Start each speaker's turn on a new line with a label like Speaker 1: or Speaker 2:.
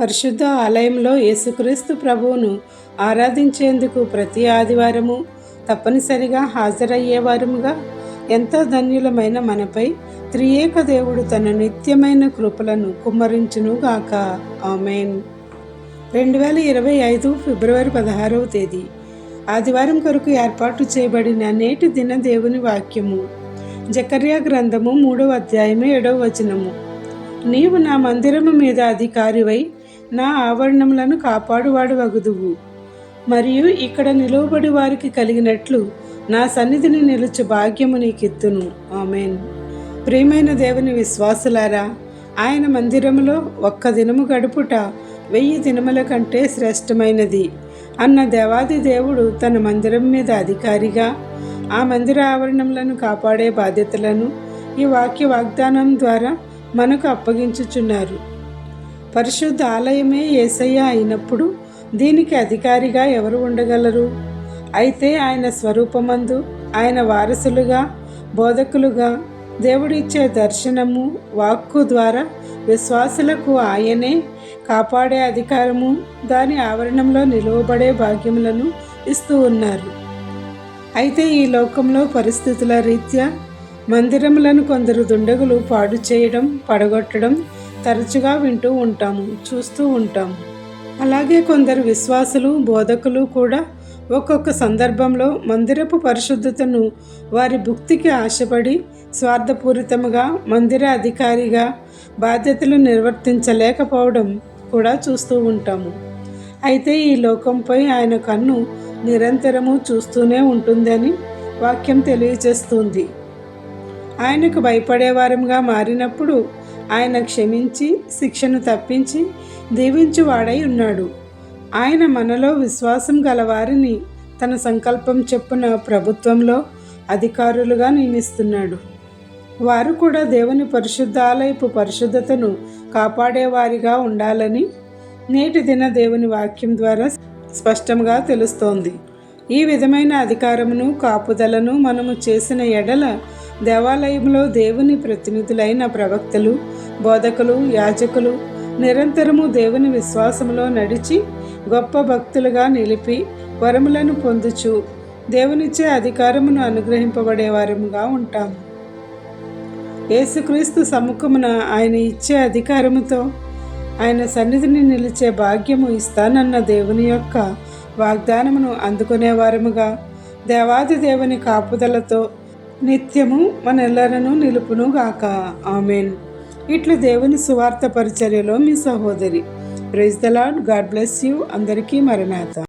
Speaker 1: పరిశుద్ధ ఆలయంలో యేసుక్రీస్తు ప్రభువును ఆరాధించేందుకు ప్రతి ఆదివారము తప్పనిసరిగా హాజరయ్యేవారముగా ఎంతో ధన్యులమైన మనపై త్రియేక దేవుడు తన నిత్యమైన కృపలను కుమ్మరించునుగాక. ఆమెన్. రెండు వేల ఇరవై ఐదు ఫిబ్రవరి పదహారవ తేదీ. ఆదివారం కొరకు ఏర్పాటు చేయబడిన నేటి దిన దేవుని వాక్యము. జకర్యా గ్రంథము మూడవ అధ్యాయము ఏడవ వచనము. నీవు నా మందిరము మీద అధికారివై నా ఆవరణములను కాపాడువాడు వగుదువు మరియు ఇక్కడ నిలువబడి వారికి కలిగినట్లు నా సన్నిధిని నిలుచు భాగ్యము నీకిత్తును. ఆమెన్. ప్రియమైన దేవుని విశ్వాసులారా ఆయన మందిరములో ఒక్క దినము గడుపుట వెయ్యి దినముల కంటే శ్రేష్టమైనది. అన్న దేవాది దేవుడు తన మందిరం మీద అధికారిగా ఆ మందిర ఆవరణములను కాపాడే బాధ్యతలను ఈ వాక్య వాగ్దానం ద్వారా మనకు అప్పగించుచున్నారు. పరిశుద్ధ ఆలయమే ఏసయ్య అయినప్పుడు దీనికి అధికారిగా ఎవరు ఉండగలరు? అయితే ఆయన స్వరూపమందు ఆయన వారసులుగా బోధకులుగా దేవుడిచ్చే దర్శనము వాక్కు ద్వారా విశ్వాసులకు ఆయనే కాపాడే అధికారము దాని ఆవరణంలో నిలువబడే భాగ్యములను ఇస్తూ ఉన్నారు. అయితే ఈ లోకంలో పరిస్థితుల రీత్యా మందిరములను కొందరు దుండగులు పాడు చేయడం పడగొట్టడం తరచుగా వింటూ ఉంటాము చూస్తూ ఉంటాము. అలాగే కొందరు విశ్వాసులు బోధకులు కూడా ఒక్కొక్క సందర్భంలో మందిరపు పరిశుద్ధతను వారి భుక్తికి ఆశపడి స్వార్థపూరితముగా మందిర అధికారిగా బాధ్యతలు నిర్వర్తించలేకపోవడం కూడా చూస్తూ ఉంటాము. అయితే ఈ లోకంపై ఆయన కన్ను నిరంతరము చూస్తూనే ఉంటుందని వాక్యం తెలియజేస్తుంది. ఆయనకు భయపడేవారంగా మారినప్పుడు ఆయన క్షమించి శిక్షను తప్పించి దీవించువాడై ఉన్నాడు. ఆయన మనలో విశ్వాసం గలవారిని తన సంకల్పం చెప్పున ప్రభుత్వంలో అధికారులుగా నియమిస్తున్నాడు. వారు కూడా దేవుని పరిశుద్ధాలయపు పరిశుద్ధతను కాపాడేవారిగా ఉండాలని నేటి దిన దేవుని వాక్యం ద్వారా స్పష్టంగా తెలుస్తోంది. ఈ విధమైన అధికారమును కాపుదలను మనము చేసిన ఎడల దేవాలయంలో దేవుని ప్రతినిధులైన ప్రవక్తలు బోధకులు యాజకులు నిరంతరము దేవుని విశ్వాసంలో నడిచి గొప్ప భక్తులుగా నిలిపి వరములను పొందుచు దేవునిచ్చే అధికారమును అనుగ్రహింపబడేవారముగా ఉంటాం యేసుక్రీస్తు సముఖమున ఆయన ఇచ్చే అధికారముతో ఆయన సన్నిధిని నిలిచే భాగ్యము ఇస్తానన్న దేవుని యొక్క వాగ్దానమును అందుకునేవారముగా దేవాది దేవుని కాపుదలతో నిత్యము మనెల్లరను నిలుపును గాక. ఆమెన్. ఇట్లు దేవుని సువార్త పరిచర్యలో మీ సహోదరి. Praise the Lord God bless you. అందరికీ మరణాత.